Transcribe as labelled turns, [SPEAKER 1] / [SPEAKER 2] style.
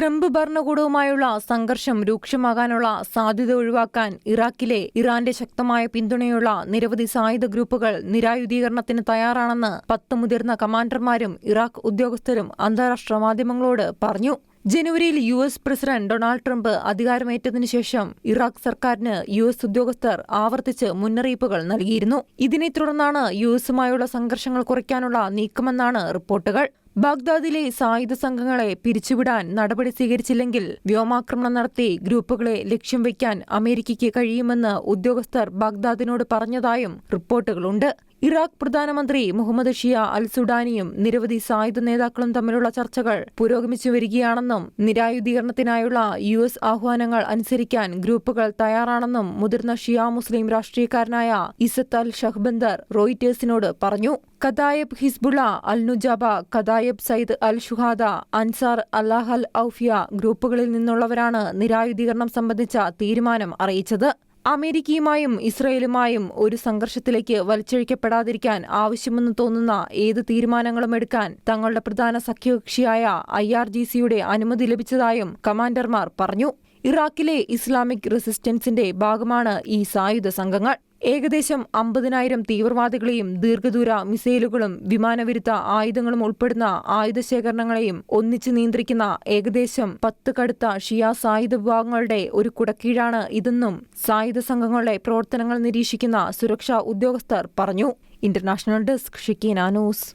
[SPEAKER 1] Trump ഭരണകൂടവുമായുള്ള സംഘർഷം രൂക്ഷമാകാനുള്ള സാധ്യത ഒഴിവാക്കാൻ ഇറാഖിലെ ഇറാന്റെ ശക്തമായ പിന്തുണയുള്ള നിരവധി സായുധ ഗ്രൂപ്പുകൾ നിരായുധീകരണത്തിന് തയ്യാറാണെന്ന് പത്ത് മുതിർന്ന കമാൻഡർമാരും ഇറാഖ് ഉദ്യോഗസ്ഥരും അന്താരാഷ്ട്ര മാധ്യമങ്ങളോട് പറഞ്ഞു. ജനുവരിയിൽ U S president Donald Trump അധികാരമേറ്റതിനു ശേഷം ഇറാഖ് സർക്കാരിന് യു എസ് ഉദ്യോഗസ്ഥർ ആവർത്തിച്ച് മുന്നറിയിപ്പുകൾ നൽകിയിരുന്നു. ഇതിനെ തുടർന്നാണ് യു എസുമായുള്ള സംഘർഷങ്ങൾ കുറയ്ക്കാനുള്ള നീക്കമെന്നാണ് റിപ്പോർട്ടുകൾ. ബാഗ്ദാദിലെ സായുധ സംഘങ്ങളെ പിരിച്ചുവിടാൻ നടപടി സ്വീകരിച്ചില്ലെങ്കിൽ വ്യോമാക്രമണം നടത്തി ഗ്രൂപ്പുകളെ ലക്ഷ്യം വയ്ക്കാൻ അമേരിക്കയ്ക്ക് കഴിയുമെന്ന് ഉദ്യോഗസ്ഥർ ബാഗ്ദാദിനോട് പറഞ്ഞതായും റിപ്പോർട്ടുകളുണ്ട്. ഇറാഖ് പ്രധാനമന്ത്രി മുഹമ്മദ് ഷിയ അൽ സുഡാനിയും നിരവധി സായുധ നേതാക്കളും തമ്മിലുള്ള ചർച്ചകൾ പുരോഗമിച്ചു വരികയാണെന്നും നിരായുധീകരണത്തിനായുള്ള യു എസ് ആഹ്വാനങ്ങൾ അനുസരിക്കാൻ ഗ്രൂപ്പുകൾ തയ്യാറാണെന്നും മുതിർന്ന ഷിയ മുസ്ലിം രാഷ്ട്രീയക്കാരനായ ഇസത്ത് അൽ ഷഹ്ബന്ദർ റോയിറ്റേഴ്സിനോട് പറഞ്ഞു. Kataib Hezbollah Al Nujaba Kataib Sayyid Al Shuhada Ansar Allah al Awfiya ഗ്രൂപ്പുകളിൽ നിന്നുള്ളവരാണ് നിരായുധീകരണം സംബന്ധിച്ച തീരുമാനം അറിയിച്ചത്. അമേരിക്കയുമായും ഇസ്രയേലുമായും ഒരു സംഘർഷത്തിലേക്ക് വലിച്ചഴിക്കപ്പെടാതിരിക്കാൻ ആവശ്യമെന്ന് തോന്നുന്ന ഏത് തീരുമാനങ്ങളും എടുക്കാൻ തങ്ങളുടെ പ്രധാന സഖ്യകക്ഷിയായ ഐ ആർ ജി സിയുടെ അനുമതി ലഭിച്ചതായും കമാൻഡർമാർ പറഞ്ഞു. ഇറാഖിലെ ഇസ്ലാമിക് റെസിസ്റ്റൻസിന്റെ ഭാഗമാണ് ഈ സായുധ സംഘങ്ങൾ. ഏകദേശം അമ്പതിനായിരം തീവ്രവാദികളെയും ദീർഘദൂര മിസൈലുകളും വിമാനവിരുദ്ധ ആയുധങ്ങളും ഉൾപ്പെടുന്ന ആയുധശേഖരണങ്ങളെയും ഒന്നിച്ച് നിയന്ത്രിക്കുന്ന ഏകദേശം പത്ത് കടുത്ത ഷിയാ സായുധ വിഭാഗങ്ങളുടെ ഒരു കുടക്കീഴാണ് ഇതെന്നും സായുധ സംഘങ്ങളുടെ പ്രവർത്തനങ്ങൾ നിരീക്ഷിക്കുന്ന സുരക്ഷാ ഉദ്യോഗസ്ഥർ പറഞ്ഞു. ഇന്റർനാഷണൽ ഡെസ്ക് ഷിക്കീന ന്യൂസ്.